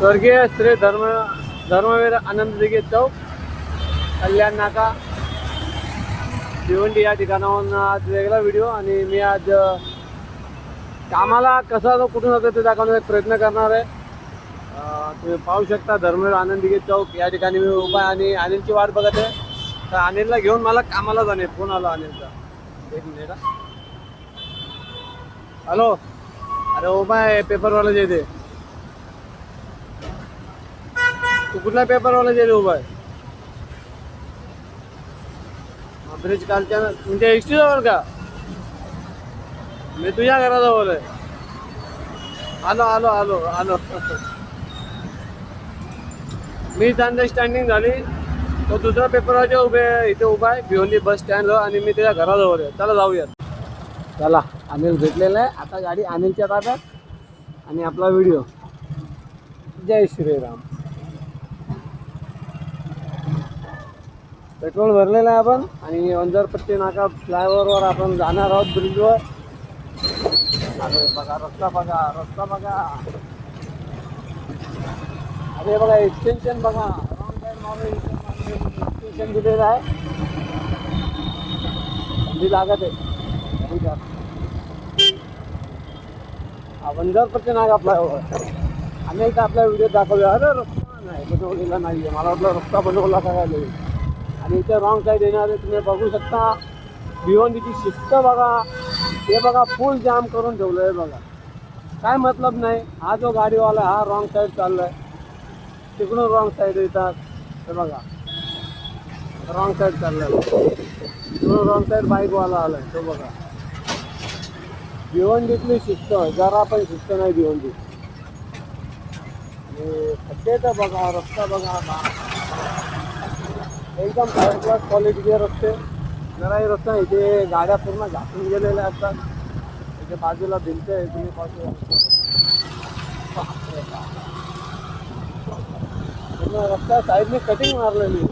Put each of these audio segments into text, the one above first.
स्वर्गीय श्री धर्म धर्मवीर आनंद दिघे चौक कल्याण नाका. भिवंडी या ठिकाणाहून आज वेगळा व्हिडिओ आणि मी आज कामाला कसा जो कुठून जातो ते दाखवण्याचा एक प्रयत्न करणार आहे. तुम्ही पाहू शकता धर्मवीर आनंद दिगे चौक. या ठिकाणी मी उभा आणि अनिलची वाट बघत आहे. तर अनिलला घेऊन मला कामाला जाणे फोन आला अनिलचा. एक मिनिट हॅलो अरे उभा आहे पेपरवाला जे ते. तू कुठला पेपरवाला जे उभा आहे. ब्रिज कालच्या तुमच्या एसटी जवळ का? मी तुझ्या घराजवळ आहे आलो आलो आलो आलो. मी अंडरस्टँडिंग झाली. तो दुसरा पेपरवाचे उभे इथे उभा आहे भिवंडी बस स्टँडवर आणि मी त्याच्या घराजवळ आहे चला जाऊयात चला अनिल भेटलेला आहे. आता गाडी अनिलच्या ताब्यात. आणि आपला व्हिडिओ जय श्रीराम. पेट्रोल भरलेलं आहे आपण आणि वंजारपट्टी नाका फ्लायओव्हरवर आपण जाणार आहोत ब्रिजवर. अरे बघा रस्ता बघा रस्ता बघा. अरे बघा एक्सटेन्शन बघा. एक्सटेन्शन दिलेलं आहे. थंडी लागत आहे. हा वंजारपट्टी नाका फ्लायओव्हर. आम्ही एकदा आपला व्हिडिओ दाखवला अरे रस्ता नाही बनवलेला नाही आहे मला वाटलं रस्ता बनवला का काय आणि इथे रॉंग साईड येणारे तुम्ही बघू शकता. भिवंडीची शिस्त बघा. हे बघा फुल जाम करून ठेवलं आहे बघा. काय मतलब नाही. हा जो गाडीवाला आहे, हा रॉंग साईड चाललाय. तिकडून रॉंग साईड येतात. हे बघा. रॉंग साईड चाललाय. तिकडून रॉंग साईड बाईकवाला आलाय. तो बघा. भिवंडीतली शिस्त जरा पण शिस्त नाही भिवंडी खड्डे तर बघा रस्ता बघा. बा एकदम हाय क्लास क्वालिटीचे रस्ते. जराही रस्ता इथे गाड्या पूर्ण घासून गेलेल्या असतात. इथे बाजूला भिंत आहे, तुम्ही पाहू पूर्ण रस्ता साईडने कटिंग मारलेली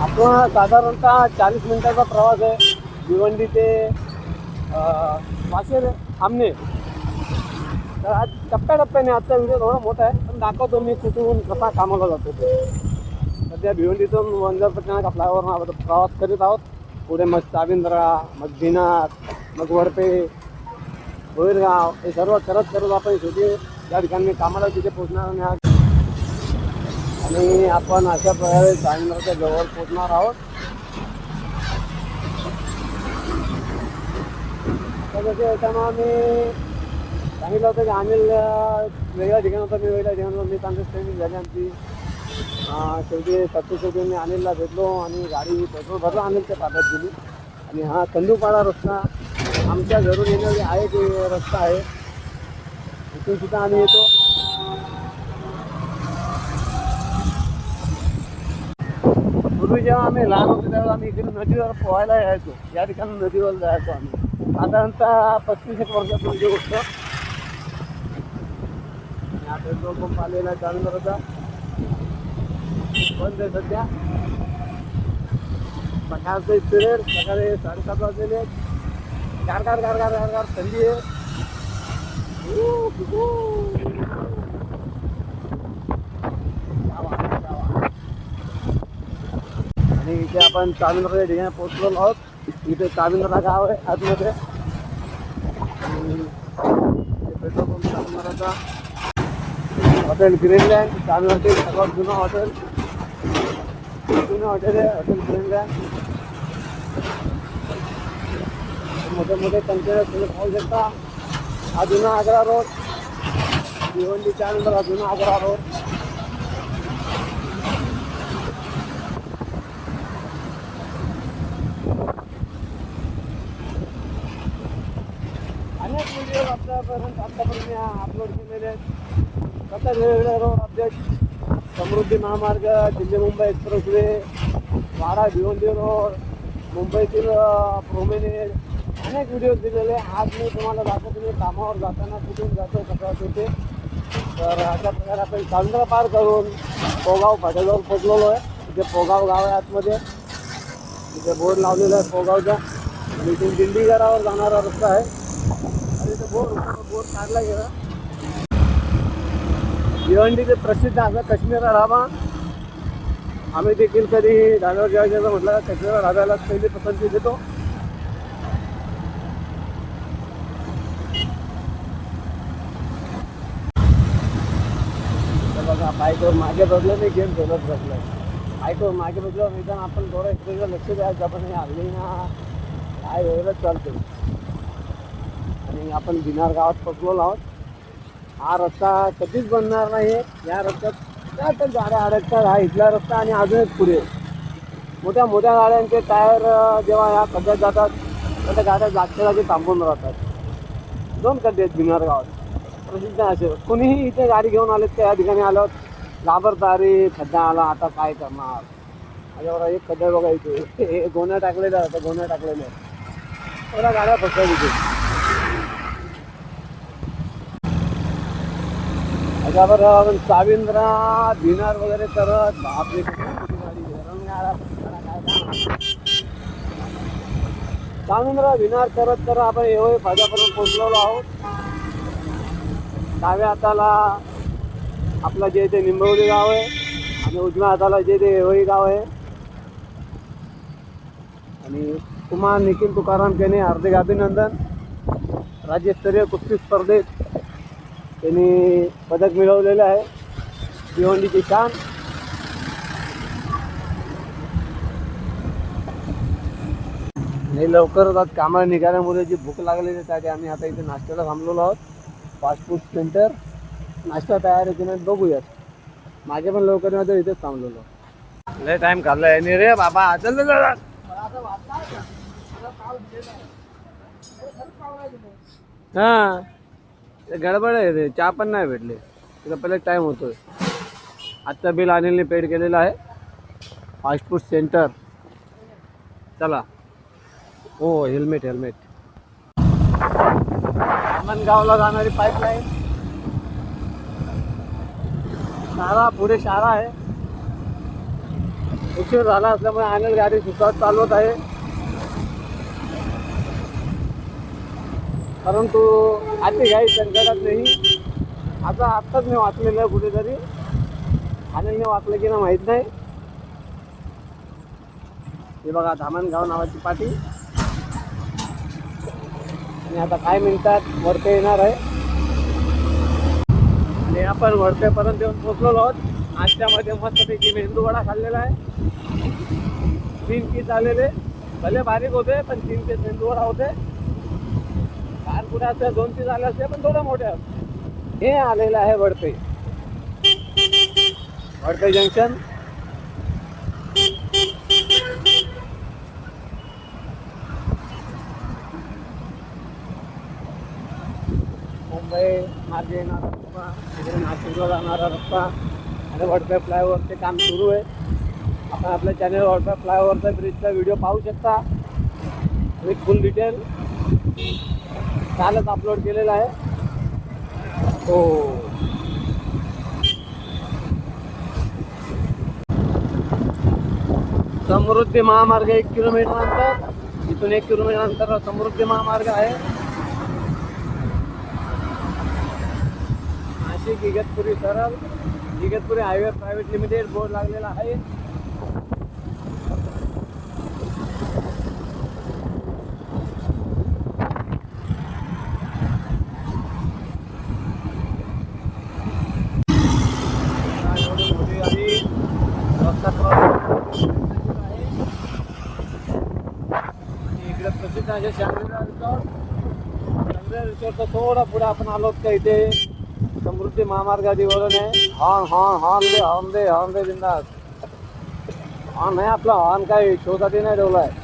आपण साधारणतः चाळीस मिनिटाचा प्रवास आहे. भिवंडी ते अं, वाशेर आमने. तर आज टप्प्याटप्प्याने आजचा व्हिडिओ थोडा मोठा आहे पण दाखवतो मी कुठून कसा कामाला जातो ते. सध्या भिवंडीतून वंजारपट्टी फ्लायओव्हर प्रवास करीत आहोत. पुढे मग चाविंद्रा मग दिनार मग वरपे भोईरगाव हे सर्व करत करत आपण शेवटी त्या ठिकाणी कामाला तिथे पोचणार नाही आज आणि आपण अशा प्रकारे चाविंद्राच्या जवळ पोचणार आहोत. तर येताना मी सांगितलं होतं की अनिल वेगळ्या ठिकाणी होता मी वेगळ्या ठिकाणी होतो मी ट्रेनिंग झाली आमची. शेवटी सत्तू शेवटी मी अनिलला भेटलो आणि गाडी पेट्रोल भरलं अनिलच्या ताब्यात दिली आणि हा कंदूपाडा रस्ता आमच्या घरून येणारी आहे ते रस्ता आहे. इथून सुद्धा आम्ही येतो. पूर्वी जेव्हा आम्ही लहान होतो त्यावेळेला आम्ही इकडे नदीवर पोहायला यायचो. या ठिकाणी नदीवर जायचो आम्ही. साधारणतः पस्तीस एक वर्षापूर्वी म्हणजे गोष्ट. आणि हा पेट्रोल पंप आलेला आहे चांदरचा बंद आहे सध्या. सकाळचे पिरियड सकाळी साडेसात वाजलेले गार गार गार गार गार गार थंडी आहे. आणि इथे आपण चालू ठिकाणी पोहोचलेलो आहोत. इथे काविंद्रा गाव आहे आतमध्ये. पेट्रोल पंप काविंद्राचा हॉटेल ग्रीनलँड काविंद्राचे सर्वात जुनं हॉटेल. जुनं हॉटेल आहे हॉटेल ग्रीनलँड. मोठे मोठे कंटेनर तुम्ही पाहू शकता. हा जुना आग्रा रोड भिवंडी चाविंद्रा जुना आग्रा रोड अनेक व्हिडिओ आतापर्यंत आतापर्यंत मी अपलोड केलेले आहेत. सतत वेगवेगळे रोड अपडेट समृद्धी महामार्ग दिल्ली मुंबई एक्सप्रेसवे वाडा भिवंडी रोड मुंबईतील प्रोमेनेड अनेक व्हिडिओ दिलेले आज मी तुम्हाला दाखवतो मी कामावर जाताना कुठून जातो कसं होते तर अशा प्रकारे आपण चांद्रा पार करून पोगाव फाट्याजवळ पोचलेलो आहे. तिथे पोगाव गाव आहे आतमध्ये. तिथे बोर्ड लावलेला आहे पोगावचा. आणि इथून दिंडीगडावर जाणारा रस्ता आहे. बोर काढला गेला भिवंडीचे प्रसिद्ध असा काश्मीरा ढाबा. आम्ही देखील कधी ढाब्यावर जेवायचं म्हटलं काश्मीरला काश्मीरा ढाब्याला पहिली पसंती देतो. बघा बाईकवर मागे बघलं नाही गेम खेळत बसलं. बाईकवर मागे बघलं निदान आपण थोडं इकडे लक्ष द्यायचं आपण हे हल्ली ना. काय वेगळंच चालते आणि आपण भिनार गावात पोचलो आहोत. हा रस्ता कधीच बनणार नाही या रस्त्यात त्या तर गाड्या अडकतात. हा इथला रस्ता आणि अजूनच पुढे. मोठ्या मोठ्या गाड्यांचे टायर जेव्हा या खड्ड्यात जातात तर त्या गाड्या जागच्या जागी थांबून राहतात. दोन खड्डे आहेत भिनार गावात. प्रसिद्ध असे. कोणीही इथे गाडी घेऊन आलेत त्या या ठिकाणी आलं घाबरता खड्डा आला आता काय करणार? माझ्यावर एक खड्डा बघायचे हे गोण्या टाकलेल्या आता गोण्या टाकलेल्या थोड्या गाड्या फसतात इथे त्याच्यावर आपण साविंद्रा भिनार वगैरे करत. बापरे साविंद्रा भिनार करत तर आपण एवढे फायद्यापर्यंत पोहोचलेलो आहोत. डाव्या हाताला आपलं जे ते निंबवली गाव आहे आणि उजव्या हाताला जे ते एवढी गाव आहे. आणि कुमार निखिल तुकाराम केने हार्दिक अभिनंदन. राज्यस्तरीय कुस्ती स्पर्धेत त्यांनी पदक मिळवलेलं आहे. भिवंडीची शान. आणि लवकरच आज कामाला निघाल्यामुळे जी भूक लागलेली आहे त्यासाठी आम्ही आता इथे नाश्त्याला थांबलेलो आहोत. फास्ट फूड सेंटर नाश्ता तयार आहे की नाही बघूयात. मागे पण लवकर नव्हतं इथेच थांबलेलो लय टाइम काढलाय आणि रे बाबा चल. हा. गडबड आहे रे चहा पण नाही भेटले. तिला पहिले टाईम होतोय. आजचा बिल अनिलने पेड केलेला आहे. फास्ट फूड सेंटर चला. हो हेल्मेट हेल्मेट गावला जाणारी पाईपलाईन शाळा पुढे शाळा आहे. उशीर झाला असल्यामुळे अनिल गाडी सुसाट चालवत आहे. परंतु आधी काही संकटातही नाही. आता आत्ताच मी वाचलेलं आहे कुठेतरी. अनिलने वाचलं की ना माहीत नाही. हे बघा धामणगाव नावाची पाटी. आणि आता काय मिनिटात वरते येणार आहे. आणि आपण वरतेपर्यंत येऊन पोचलेलो आहोत. नाश्त्यामध्ये मस्तपैकी मेंदू वडा खाल्लेला आहे. तीन पीस आलेले. भले बारीक होते पण तीन पीस मेंदू वडा होते. पुण्याच्या दोन तीन आल्या असते पण थोड्या मोठ्या हे आलेलं आहे वडते वडते जंक्शन. मुंबई मार्गे येणारा रस्ता तिकडे नाशिकला जाणारा रस्ता आणि वडपे फ्लायओव्हरचे काम सुरू आहे. आपण आपल्या चॅनल वडपे फ्लायओव्हरचा ब्रिजचा व्हिडिओ पाहू शकता. विथ फुल डिटेल कालच अपलोड केलेला आहे. हो. समृद्धी महामार्ग एक किलोमीटर अंतर इथून एक किलोमीटर अंतर समृद्धी महामार्ग आहे. नाशिक इगतपुरी सरळ Igatpuri highway private limited board लागलेला आहे एवढी मोठी गाडी रस्ता cross आणि इकडे प्रसिद्ध आहे शांग्रीला रिसॉर्ट तर थोडं थोडा पुढे आपण आलो का इथे समृद्धी महामार्गावरून आहे हॉर्न हॉर्न हॉर्न दे हॉर्न दे हॉर्न दे बिंदास हॉर्न आहे आपला हॉर्न काही शोसाठी नाही ठेवला आहे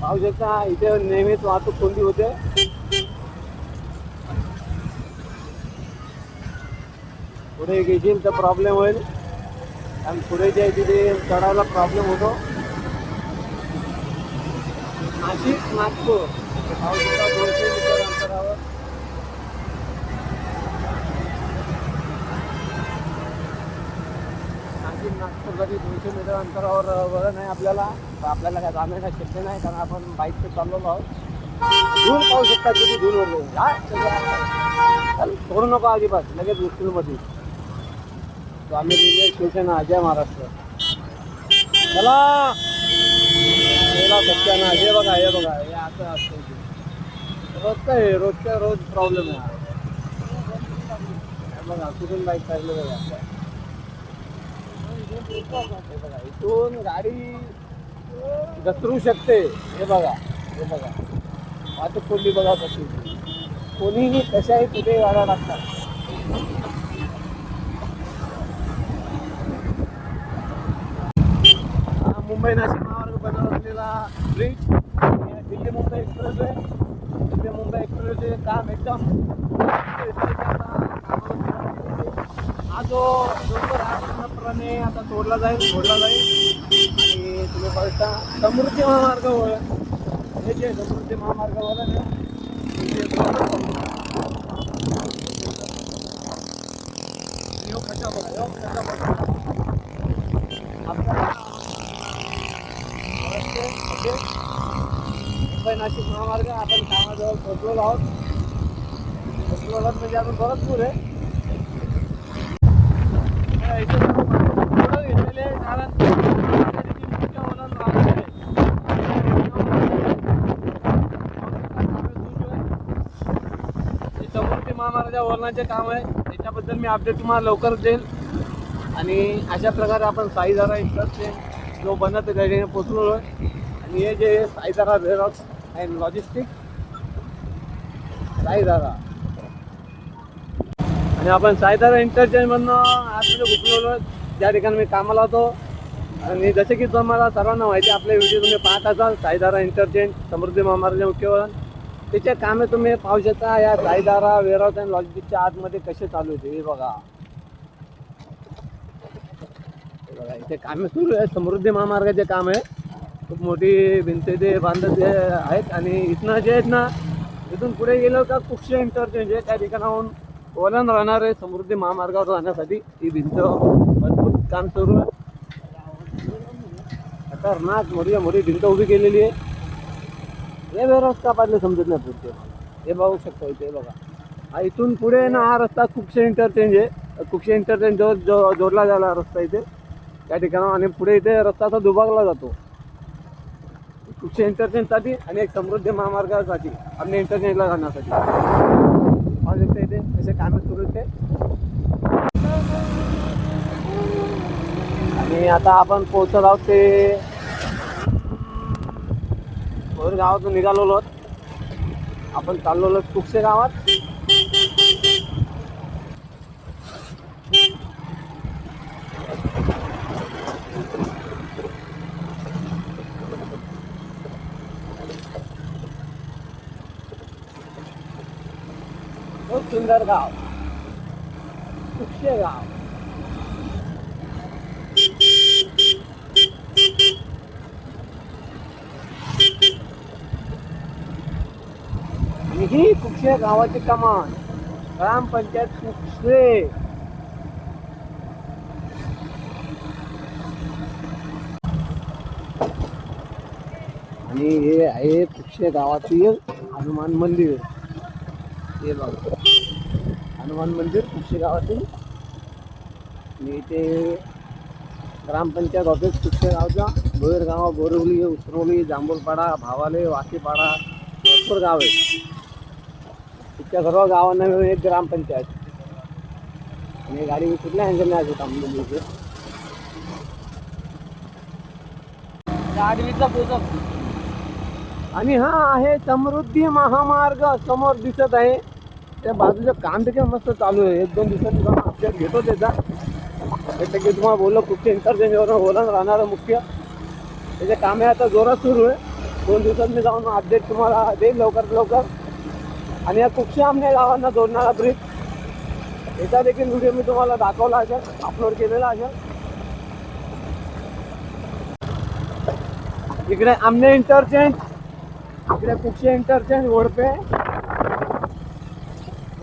पाहू शकता इथे नेहमीच वाहतूक कोणती होते। पुढे घेशील तर प्रॉब्लेम होईल आणि पुढे जे आहे तिथे चढायला प्रॉब्लेम होतो। नाशिक नागपूर पाहू दोनशे मीटर अंतरावर तीन नागपूरसाठी दोनशे मीटर अंतरावर वळण आहे आपल्याला आपल्याला काय जाणं काय शक्य नाही कारण आपण बाईकवर चाललेलो आहोत. धूळ पाहू शकता किती धूळ वगैरे हा सोडू नको अजिबात लगेच मुश्किलमध्ये तो आम्ही शिवसेना अजय महाराष्ट्र. चला. चला सत्याना हे बघा हे बघा हे असं असतं इथे. रोजचं आहे रोजच्या रोज प्रॉब्लेम आहे बघा कुठून बाईक काढलं बघा बघा इथून गाडी घसरू शकते. हे बघा हे बघा. वाहतूक कोणती बघा कशी कोणीही कशाही कुठे गाड्या लागतात. मुंबई नाशिक महामार्ग ब्रिज दिल्ली मुंबई एक्सप्रेस आहे दिल्ली मुंबई एक्सप्रेस एक्सप्रेसचे काम एकदम हा जो डोंगर आहे पूर्णपणे आता तोडला जाईल सोडला जाईल. आणि तुम्ही बघता समृद्धी महामार्ग हे जे समृद्धी महामार्ग वळण आहे ह्यो खड्डा बघा, ह्यो खड्डा बघा. आपल्याला रस्ते, ओके. मुंबई नाशिक महामार्ग आपण कामाजवळ पोचलो आहोत. पोचलो आहोत म्हणजे आपण बरंच दूर आहे. इथे पुढं घेतलेले कारण महामार्गाच्या वळणाचे काम आहे. त्याच्याबद्दल मी अपडेट तुम्हाला लवकर देईल. आणि अशा प्रकारे आपण साईदारा इंडस्ट्री जो बनत आहे त्या ठिकाणी पोचलो आहे. हे जे साईदारा वेरॉक्स अँड लॉजिस्टिक साईदारा. आणि आपण साईदारा इंटरचेंजमधनं आतमध्ये घुसलेलो ज्या ठिकाणी मी कामाला होतो. आणि जसे की तुम्हाला सर्वांना माहिती आपले व्हिडिओ तुम्ही पाहत असाल साईधारा इंटरचेंज समृद्धी महामार्गाचे मुख्य वळण त्याचे कामे तुम्ही पाहू शकता. या साईदारा वेअरहाऊस अँड लॉजिस्टिकच्या आतमध्ये कसे चालू होते हे बघा. हे बघा इथे कामे सुरू आहे समृद्धी महामार्गाचे काम आहे. खूप मोठी भिंत ते बांधत जे आहेत आणि इथनं जे आहेत ना इथून पुढे गेलं का कुक्ष इंटरचेंज आहे त्या ठिकाणाहून वळण राहणार आहे समृद्धी महामार्गावर जाण्यासाठी ही भिंत मजबूत काम सुरू आहे. खतरनाक मोठी मोठी भिंत उभी केलेली आहे. हे रस्ता पाडले समजत नाही पुढचे. हे बघू शकता इथे बघा. हा इथून पुढे ना हा रस्ता कुक्ष इंटरचेंज आहे? कुक्ष इंटरचेंज जो जो जोडला जायला रस्ता इथे? त्या ठिकाणाहून आणि पुढे इथे रस्ता असा दुभागला जातो. कुठच्या इंटरचेंजसाठी आणि एक समृद्धी महामार्गासाठी आपल्या इंटरचेंजला जाण्यासाठी. पाहू शकता इथे कामे सुरू होते आणि आता आपण पोहोचत आहोत ते भोर गावातून निघालेलो आहोत. आपण चाललेलो आहोत कुक्षे गावात. खूप सुंदर गाव कुक्षे गाव आणि ही कुक्षे गावाची कमान ग्रामपंचायत कुक्षे आणि हे आहे कुक्षे गावातील हनुमान मंदिर. बघा हनुमान मंदिर कुक्षे गावातील. आणि इथे ग्रामपंचायत ऑफिस कुक्षे गावचा. बोरगाव बोरवली उसरोली जांभूलपाडा भावाले वाकीपाडा भरपूर गाव आहे इतक्या सर्व गावांना मिळून एक ग्रामपंचायत. आणि गाडी मी कुठल्या अँगलने आज थांबलेली इथे? आडवीचा पोचक आणि हा आहे समृद्धी महामार्ग समोर दिसत आहे. त्या बाजूचं काम देखील मस्त चालू आहे. एक दोन दिवसांनी जाऊन अपडेट घेतो त्याचा जसं की तुम्हाला बोललो कुठचे इंटरचेंजवर बोलून राहणारं मुख्य. त्याचे कामे आता जोरात सुरू आहे. दोन दिवसांनी जाऊन अपडेट तुम्हाला देईल लवकरात लवकर. आणि या कुक्षे आमने गावांना जोडणारा ब्रिज याचा देखील व्हिडिओ मी तुम्हाला दाखवला असेल अपलोड केलेला असेल इकडे आमने इंटरचेंज इकडे कुक्षे इंटरचेंज वडपे.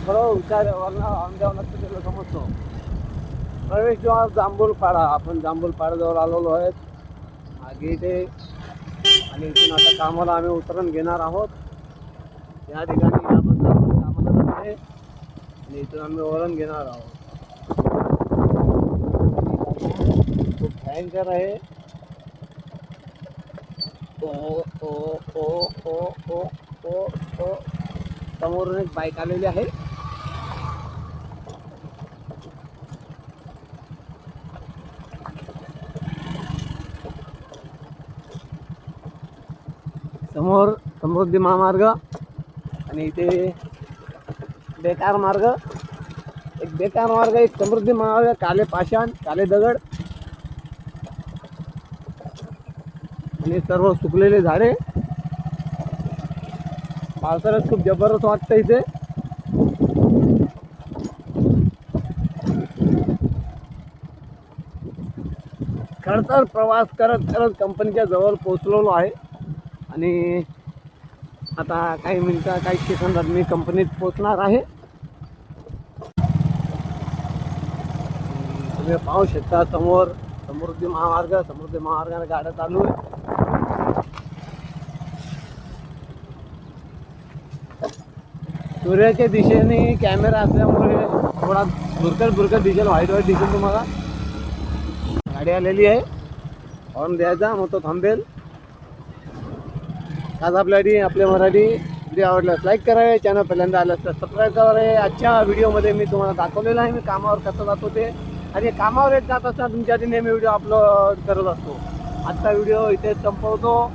बरोबर विचार आमच्या लक्ष दिलं समजतो प्रवेशद्वार जांभूलपाडा आपण जांभूलपाड्याजवळ आलेलो आहेत मागे ते आणि इथून आता कामाला आम्ही उतरण घेणार आहोत या ठिकाणी कामाला जात आणि इथून आम्ही वरण घेणार आहोत खूप भयंकर आहे. ओ ओ ओ ओ ओ ओ ओ. समोरून एक बाईक आलेली आहे. समोर समृद्धी महामार्ग आणि इथे बेकार मार्ग. एक बेकार मार्ग एक समृद्धी महामार्ग काले पाषाण काले दगड. आणि सर्व सुकलेले झाडे. पावसाळ्यात खूप जबरदस्त वाटतं इथे. खडतर प्रवास करत करत कंपनीच्या जवळ पोचलेलो आहे. आणि आता काही मिनटं काही सेकंदात मी कंपनीत पोचणार आहे. तुम्ही पाहू शकता समोर समृद्धी महामार्ग समृद्धी महामार्गाने गाड्या चालू आहे सूर्याच्या दिशेने कॅमेरा असल्यामुळे थोडा भुरकट भुरकट दिसेल व्हाईट व्हाईट दिसेल तुम्हाला. गाडी आलेली आहे. हॉर्न द्यायचा मग तो थांबेल. आज आपल्यासाठी आपल्या मराठी व्हिडिओ आवडल्यास लाईक करावे चॅनल पहिल्यांदा आलं तर सबस्क्राईब करावे आजच्या व्हिडिओमध्ये मी तुम्हाला दाखवलेलं आहे मी कामावर कसं जातो ते आणि कामावर येत जात असताना तुमच्यासाठी नेहमी व्हिडिओ अपलोड करत असतो. आजचा व्हिडिओ इथे संपवतो.